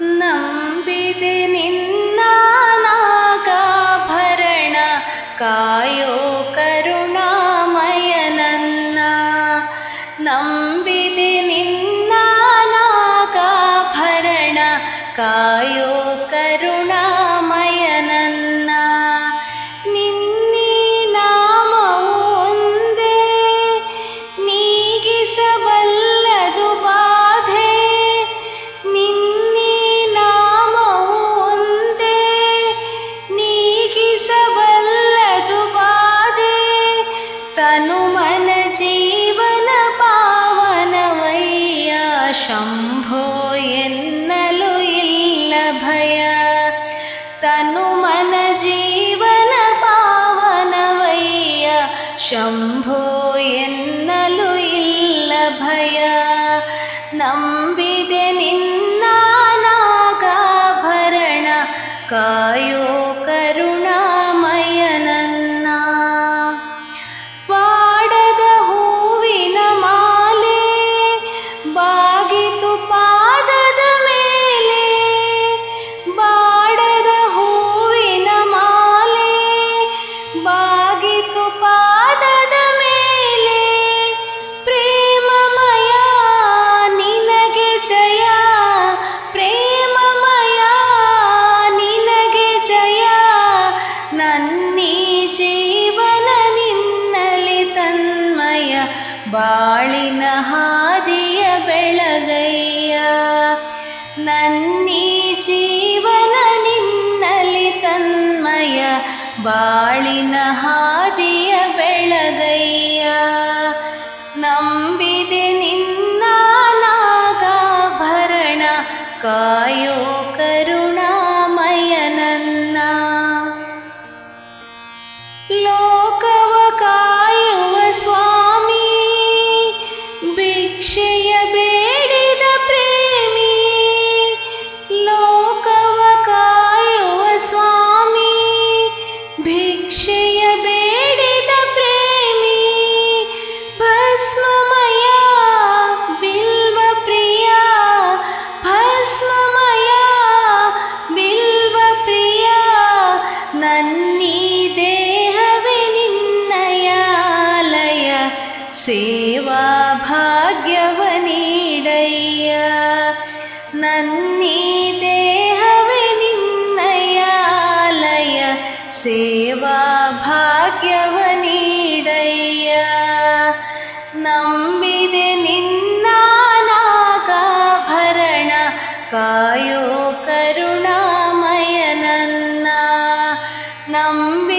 ನಂಬಿದೆ ನಿನ್ನ ನಾಗಾಭರಣ ಕಾಯೋ ಕರುಣಾಮಯ ನನ್ನ ನಂಬಿದೆ ನಿನ್ನ ನಾಗಾಭರಣ ಕಾಯೋ ಶಂಭೋ ಎನ್ನಲು ಇಲ್ಲ ಭಯ. ತನು ಮನ ಜೀವನ ಪಾವನವಯ್ಯ. ಶಂಭೋ ಎನ್ನಲು ಇಲ್ಲ ಭಯ. ನಂಬಿದೆ ನಿನ್ನ ನಾಗಾಭರಣ. ಕಾಯೋ ಬಾಳಿನ ಹಾದಿಯ ಬೆಳಗಯ್ಯ, ನನ್ನೀ ಜೀವನ ನಿನ್ನಲಿ ತನ್ಮಯ ಬಾಳಿನ ಹಾದಿಯ ಬೆಳಗಯ್ಯ. ನಂಬಿದೆ ನಿನ್ನ ನಾಗಾಭರಣ, ಕಾಯೋ ಕರುಣಾಮಯ ನನ್ನೀ ದೇಹವೇ ನಿನ್ನಯಾಲಯ ಸೇವಾ ಭಾಗ್ಯವ ನೀಡಯ್ಯ. ನನ್ನೀ ದೇಹವೇ ನಿನ್ನಯಾಲಯ ಸೇವಾ ಭಾಗ್ಯವ ನೀಡಯ್ಯ. ನಂಬಿದೆ ನಿನ್ನ ನಾಗಾಭರಣ ಕಾಯೋ ಕರುಣಾ நம்பி